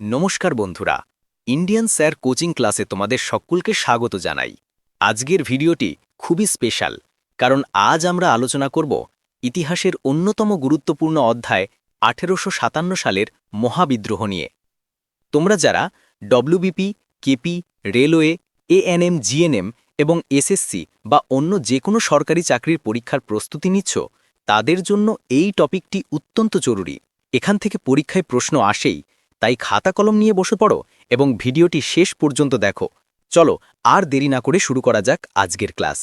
নমস্কার বন্ধুরা Indian sir coaching ক্লাসে তোমাদের সকলকে স্বাগত জানাই। আজকের ভিডিওটি খুবই স্পেশাল কারণ আজ আমরা আলোচনা করব ইতিহাসের অন্যতম গুরুত্বপূর্ণ অধ্যায় আঠেরোশো সাতান্ন সালের মহাবিদ্রোহ নিয়ে। তোমরা যারা WBP KP railway ANM GNM এবং এসএসসি বা অন্য যে কোনো সরকারি চাকরির পরীক্ষার প্রস্তুতি নিচ্ছ, তাদের জন্য এই টপিকটি অত্যন্ত জরুরি। এখান থেকে পরীক্ষায় প্রশ্ন আসেই তাই খাতা কলম নিয়ে বসে পড়ো এবং ভিডিওটি শেষ পর্যন্ত দেখো। চলো আর দেরি না করে শুরু করা যাক আজকের ক্লাস।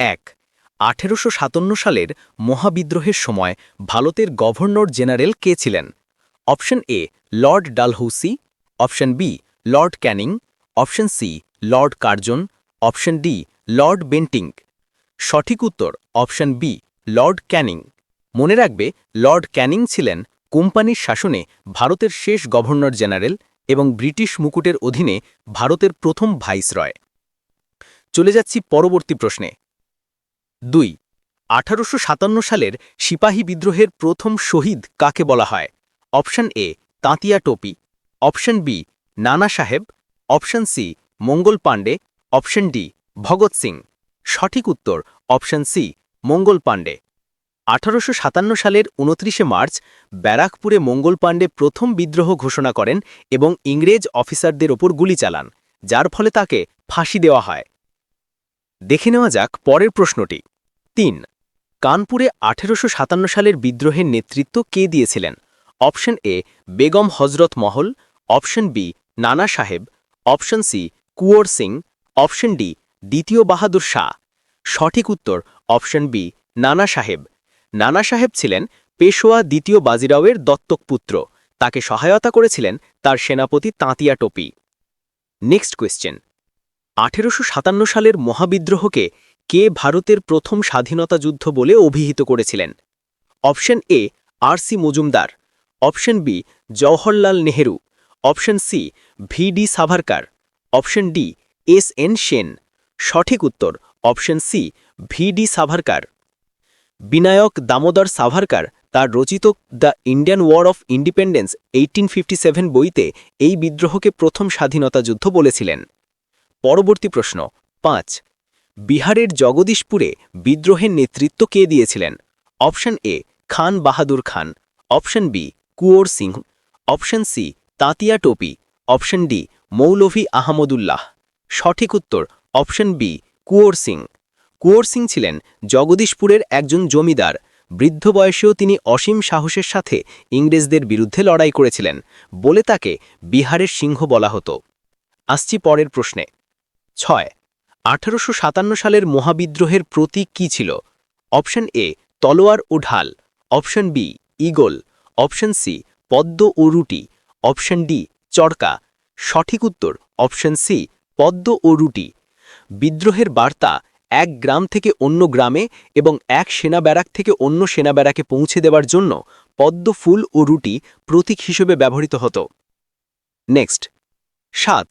এক, আঠেরোশো সালের মহাবিদ্রোহের সময় ভারতের গভর্নর জেনারেল কে ছিলেন? Option A, lord Dalhousie, option B, lord Canning, option C, lord Curzon, option D, lord Bentinck সঠিক উত্তর অপশন বি, লর্ড ক্যানিং। মনে রাখবে, লর্ড ক্যানিং ছিলেন কোম্পানির শাসনে ভারতের শেষ গভর্নর জেনারেল এবং ব্রিটিশ মুকুটের অধীনে ভারতের প্রথম ভাইসরয়। চলে যাচ্ছি পরবর্তী প্রশ্নে। দুই, আঠারোশো সালের সিপাহী বিদ্রোহের প্রথম শহীদ কাকে বলা হয়? Option A, Tatya Tope. Option B, Nana Sahib. Option C, Mangal Pandey. Option D, Bhagat Singh. সঠিক উত্তর, অপশন সি, মঙ্গল পাণ্ডে। আঠারোশো সাতান্ন সালের উনত্রিশে মার্চ ব্যারাকপুরে মঙ্গল পাণ্ডে প্রথম বিদ্রোহ ঘোষণা করেন এবং ইংরেজ অফিসারদের ওপর গুলি চালান, যার ফলে তাকে ফাঁসি দেওয়া হয়। দেখে নেওয়া যাক পরের প্রশ্নটি। তিন, কানপুরে আঠেরোশো সাতান্ন সালের বিদ্রোহের নেতৃত্ব কে দিয়েছিলেন? অপশন এ, বেগম হজরত মহল, option B, Nana Sahib, option C, কুয়োর সিং, অপশন ডি, দ্বিতীয় বাহাদুর শাহ। সঠিক উত্তর, অপশন বি, নানা সাহেব। নানা সাহেব ছিলেন পেশোয়া দ্বিতীয় বাজিরাওয়ের দত্তক পুত্র। তাকে সহায়তা করেছিলেন তার সেনাপতি তাঁতিয়া টোপি। নেক্সট কোয়েশ্চেন আঠেরোশো সাতান্ন সালের মহাবিদ্রোহকে কে ভারতের প্রথম স্বাধীনতা যুদ্ধ বলে অভিহিত করেছিলেন? Option A R C Majumdar. Option B Jawaharlal Nehru. Option C V D Savarkar. Option D S N Sen. সঠিক উত্তর option C V D Savarkar. Vinayak Damodar Savarkar তার রচিত the Indian war of independence eighteen বইতে এই বিদ্রোহকে প্রথম স্বাধীনতা যুদ্ধ বলেছিলেন। পরবর্তী প্রশ্ন, পাঁচ, বিহারের জগদীশপুরে বিদ্রোহের নেতৃত্ব কে দিয়েছিলেন? Option A, Khan Bahadur Khan. Option B, Kunwar Singh option C, Tatya Tope. Option D, Maulvi Ahmadullah. সঠিক উত্তর, অপশন বি, কুয়োর সিং কুয়োর সিং ছিলেন জগদীশপুরের একজন জমিদার। বৃদ্ধ বয়সেও তিনি অসীম সাহসের সাথে ইংরেজদের বিরুদ্ধে লড়াই করেছিলেন বলে তাকে বিহারের সিংহ বলা হতো। আসছি পরের প্রশ্নে। ছয়, আঠারোশো সালের মহাবিদ্রোহের প্রতীক কী ছিল? অপশন এ, তলোয়ার ও ঢাল। Option B eagle option C, পদ্ম ও রুটি। অপশন ডি চড়কা সঠিক উত্তর, অপশন সি, পদ্ম ও রুটি। বিদ্রোহের বার্তা এক গ্রাম থেকে অন্য গ্রামে এবং এক সেনা ব্যারাক থেকে অন্য সেনা ব্যারাকে পৌঁছে দেওয়ার জন্য পদ্ম ফুল ও রুটি প্রতীক হিসেবে ব্যবহৃত হতো। নেক্সট। সাত।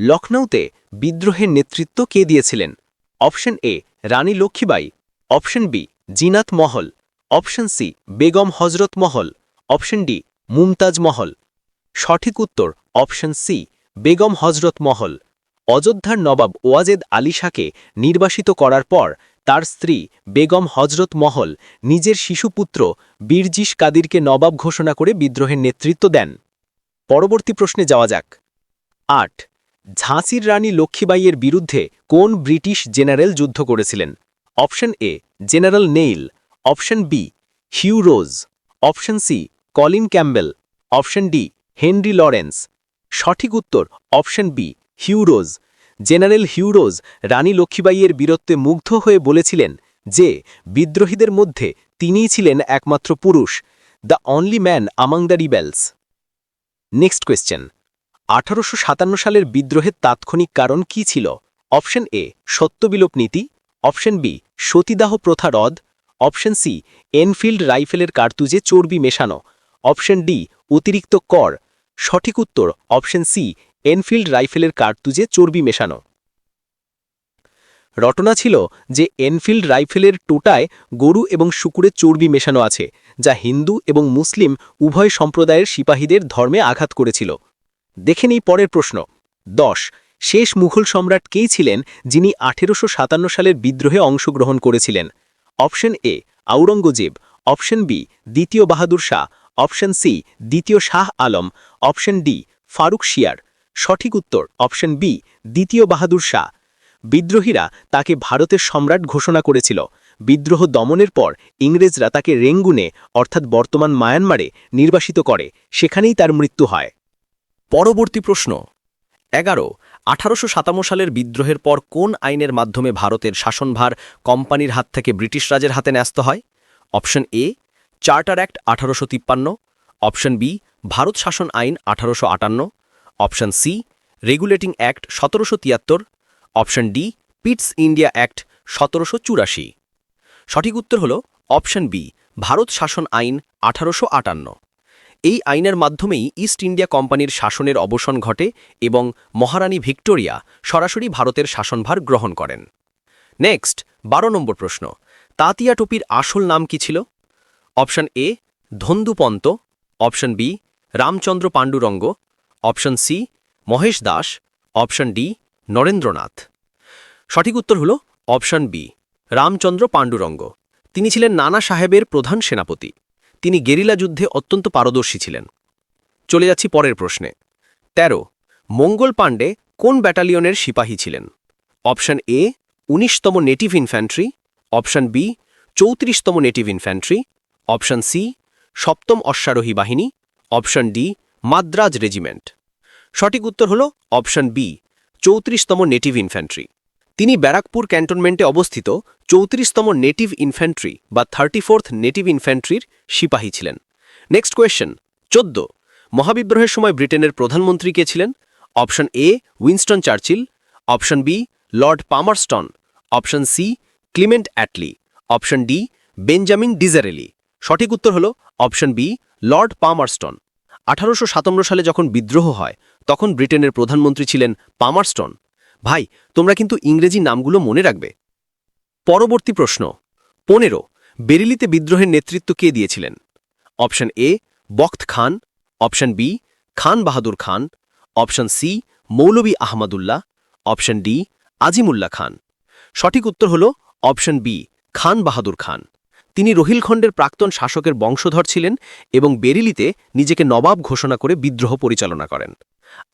লখনৌতে বিদ্রোহের নেতৃত্ব কে দিয়েছিলেন? Option A, Rani Lakshmibai option B, Zinat Mahal. Option C, Begum হজরত মহল। অপশন ডি, মুমতাজ মহল। সঠিক উত্তর, অপশন সি, বেগম হজরত মহল। অযোধ্যার নবাব ওয়াজেদ আলী শাহকে নির্বাসিত করার পর তার স্ত্রী বেগম হজরত মহল নিজের শিশুপুত্র বীরজিস কাদিরকে নবাব ঘোষণা করে বিদ্রোহের নেতৃত্ব দেন। পরবর্তী প্রশ্নে যাওয়া যাক। আট। ঝাঁসির রানী লক্ষ্মীবাইয়ের বিরুদ্ধে কোন ব্রিটিশ জেনারেল যুদ্ধ করেছিলেন? Option A, general Neill. Option B, Hugh Rose. Option C, Colin Campbell. Option D, Henry Lawrence. সঠিক উত্তর, option B Hugh Rose. General Hugh Rose Rani লক্ষ্মীবাইয়ের বীরত্বে মুগ্ধ হয়ে বলেছিলেন যে, বিদ্রোহীদের মধ্যে তিনিই ছিলেন একমাত্র পুরুষ, the only man among the rebels. Next question. আঠারোশো সাতান্ন সালের বিদ্রোহের তাৎক্ষণিক কারণ কি ছিল? অপশন এ, সত্যবিলোপ নীতি। অপশন বি, সতীদাহ প্রথা রদ। অপশন সি, এনফিল্ড রাইফেলের কার্তুজে চর্বি মেশানো। অপশন ডি, অতিরিক্ত কর। সঠিক উত্তর, অপশন সি এনফিল্ড রাইফেলের কার্তুজে চর্বি মেশানো। রটনা ছিল যে এনফিল্ড রাইফেলের টোটায় গরু এবং শুকুরের চর্বি মেশানো আছে, যা হিন্দু এবং মুসলিম উভয় সম্প্রদায়ের সিপাহীদের ধর্মে আঘাত করেছিল। দেখে নিই পরের প্রশ্ন। দশ। শেষ মুঘল সম্রাট কে ছিলেন যিনি আঠেরোশো সাতান্ন সালের বিদ্রোহে অংশগ্রহণ করেছিলেন? Option A Aurangzeb option B, দ্বিতীয় বাহাদুর শাহ। অপশন সি, দ্বিতীয় Shah Alam. Option D, Farrukh Siyar. সঠিক উত্তর, অপশন বি, দ্বিতীয় বাহাদুর শাহ। বিদ্রোহীরা তাকে ভারতের সম্রাট ঘোষণা করেছিল। বিদ্রোহ দমনের পর ইংরেজরা তাকে রেঙ্গুনে, অর্থাৎ বর্তমান মায়ানমারে, নির্বাসিত করে। সেখানেই তার মৃত্যু হয়। পরবর্তী প্রশ্ন। এগারো, আঠারোশো সালের বিদ্রোহের পর কোন আইনের মাধ্যমে ভারতের শাসনভার কোম্পানির হাত থেকে ব্রিটিশ রাজের হাতে ন্যস্ত হয়? অপশন এ, চার্টার অ্যাক্ট আঠারোশো তিপ্পান্ন। অপশন বি, ভারত শাসন আইন আঠারোশো আটান্ন। অপশন সি, রেগুলেটিং অ্যাক্ট সতেরোশো তিয়াত্তর, option D, Pitt's India act সতেরোশো চুরাশি। সঠিক উত্তর হল অপশন বি, ভারত শাসন আইন আঠারোশো আটান্ন। এই আইনের মাধ্যমেই ইস্ট ইন্ডিয়া কোম্পানির শাসনের অবসান ঘটে এবং মহারানী ভিক্টোরিয়া সরাসরি ভারতের শাসনভার গ্রহণ করেন। নেক্সট, বারো নম্বর প্রশ্ন, তাতিয়া টুপির আসল নাম কি ছিল? Option A, Dhondupant, option B, Ramchandra Pandurang option C, Mahesh Das, option D, Narendranath. সঠিক উত্তর হল অপশন বি, রামচন্দ্র পাণ্ডুরঙ্গ। তিনি ছিলেন নানা সাহেবের প্রধান সেনাপতি। তিনি গেরিলা যুদ্ধে অত্যন্ত পারদর্শী ছিলেন। চলে যাচ্ছি পরের প্রশ্নে। ১৩ মঙ্গল পাণ্ডে কোন ব্যাটালিয়নের সিপাহী ছিলেন? অপশন এ, উনিশতম নেটিভ ইনফ্যান্ট্রি। অপশন বি, চৌত্রিশতম নেটিভ ইনফ্যান্ট্রি। অপশন সি, সপ্তম অশ্বারোহী বাহিনী। Option D Madras regiment. সঠিক উত্তর হল অপশন বি, চৌত্রিশতম নেটিভ ইনফ্যান্ট্রি। তিনি ব্যারাকপুর ক্যান্টনমেন্টে অবস্থিত চৌত্রিশতম নেটিভ ইনফ্যান্ট্রি বা থার্টি ফোর্থ নেটিভ ইনফ্যান্ট্রির সিপাহী ছিলেন। নেক্সট কোয়েশ্চেন, চোদ্দ, মহাবিদ্রোহের সময় ব্রিটেনের প্রধানমন্ত্রী কে ছিলেন? Option A, Winston Churchill. Option B, lord Palmerston. Option C, Clement Attlee. Option D, Benjamin Disraeli. সঠিক উত্তর হল অপশন বি, লর্ড পামারস্টন। আঠারোশো সাতান্ন সালে যখন বিদ্রোহ হয়, তখন ব্রিটেনের প্রধানমন্ত্রী ছিলেন পামারস্টন। ভাই, তোমরা কিন্তু ইংরেজি নামগুলো মনে রাখবে। পরবর্তী প্রশ্ন। পনেরো, বেরিলিতে বিদ্রোহের নেতৃত্ব কে দিয়েছিলেন? Option A, Bakht Khan. Option B, Khan Bahadur Khan. Option C Maulvi Ahmadullah. Option D, Azimullah Khan. সঠিক উত্তর হল অপশন বি, খান বাহাদুর খান। তিনি রোহিলখণ্ডের প্রাক্তন শাসকের বংশধর ছিলেন এবং বেরিলিতে নিজেকে নবাব ঘোষণা করে বিদ্রোহ পরিচালনা করেন।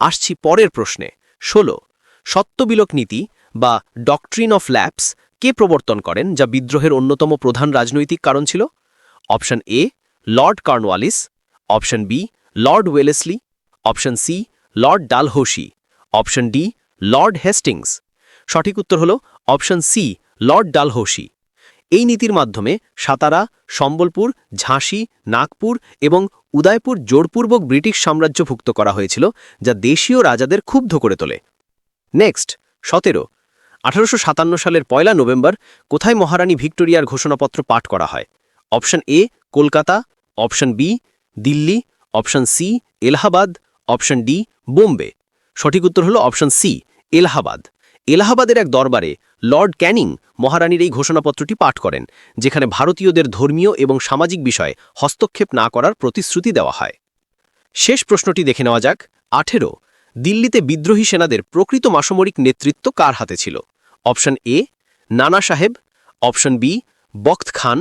আসছি পরের প্রশ্নে। ষোলো, সত্যবিলোক নীতি বা ডকট্রিন অফ ল্যাপস কে প্রবর্তন করেন যা বিদ্রোহের অন্যতম প্রধান রাজনৈতিক কারণ ছিল? Option A, lord Cornwallis. Option B, lord Wellesley. Option C, lord Dalhousie. Option D, lord Hastings. সঠিক উত্তর হল অপশন সি, লর্ড ডালহৌসি। এই নীতির মাধ্যমে সাতারা, সম্বলপুর, ঝাঁসি, নাগপুর এবং উদয়পুর জোরপূর্বক ব্রিটিশ সাম্রাজ্যভুক্ত করা হয়েছিল, যা দেশীয় রাজাদের ক্ষুব্ধ করে তোলে। নেক্সট, সতেরো। আঠারোশো সালের পয়লা নভেম্বর কোথায় মহারানী ভিক্টোরিয়ার ঘোষণাপত্র পাঠ করা হয়? Option A, Kolkata, option B, Delhi, option C, Allahabad, option D, Bombay. সঠিক উত্তর হল অপশন সি, এলাহাবাদ। এলাহাবাদের এক দরবারে লর্ড ক্যানিং মহারানীর এই ঘোষণাপত্রটি পাঠ করেন, যেখানে ভারতীয়দের ধর্মীয় এবং সামাজিক বিষয়ে হস্তক্ষেপ না করার প্রতিশ্রুতি দেওয়া হয়। শেষ প্রশ্নটি দেখে নেওয়া যাক। আঠেরো, দিল্লিতে বিদ্রোহী সেনাদের প্রকৃত মাসমরিক নেতৃত্ব কার হাতে ছিল? Option A, Nana Sahib, option B, Bakht Khan,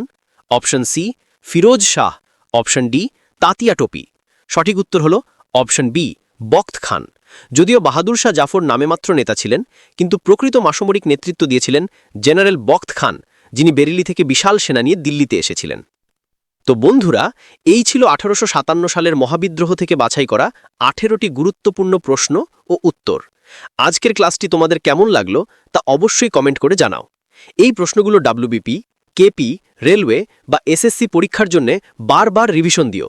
option C, Firoz Shah, option D, Tatya Tope. সঠিক উত্তর হল অপশন বি বখ্ত খান। যদিও বাহাদুর শাহ জাফর নামেমাত্র নেতা ছিলেন, কিন্তু প্রকৃত মাসমরিক নেতৃত্ব দিয়েছিলেন জেনারেল বখ্ত খান, যিনি বেরিলি থেকে বিশাল সেনা নিয়ে দিল্লিতে এসেছিলেন। তো বন্ধুরা, এই ছিল আঠারোশো সাতান্ন সালের মহাবিদ্রোহ থেকে বাছাই করা আঠেরোটি গুরুত্বপূর্ণ প্রশ্ন ও উত্তর। আজকের ক্লাসটি তোমাদের কেমন লাগল তা অবশ্যই কমেন্ট করে জানাও। এই প্রশ্নগুলো ডাব্লিউবিপি কেপি রেলওয়ে বা এসএসসি পরীক্ষার জন্য বারবার রিভিশন দিও।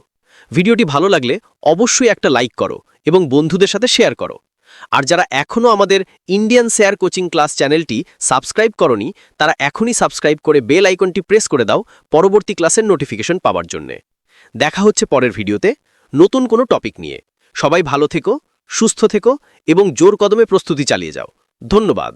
ভিডিওটি ভালো লাগলে অবশ্যই একটা লাইক করো এবং বন্ধুদের সাথে শেয়ার করো। আর যারা এখনও আমাদের ইন্ডিয়ান শেয়ার কোচিং ক্লাস চ্যানেলটি সাবস্ক্রাইব করনি, তারা এখনই সাবস্ক্রাইব করে বেল আইকনটি প্রেস করে দাও পরবর্তী ক্লাসের নোটিফিকেশন পাওয়ার জন্যে। দেখা হচ্ছে পরের ভিডিওতে নতুন কোনো টপিক নিয়ে। সবাই ভালো থেকো, সুস্থ থেকো এবং জোর কদমে প্রস্তুতি চালিয়ে যাও। ধন্যবাদ।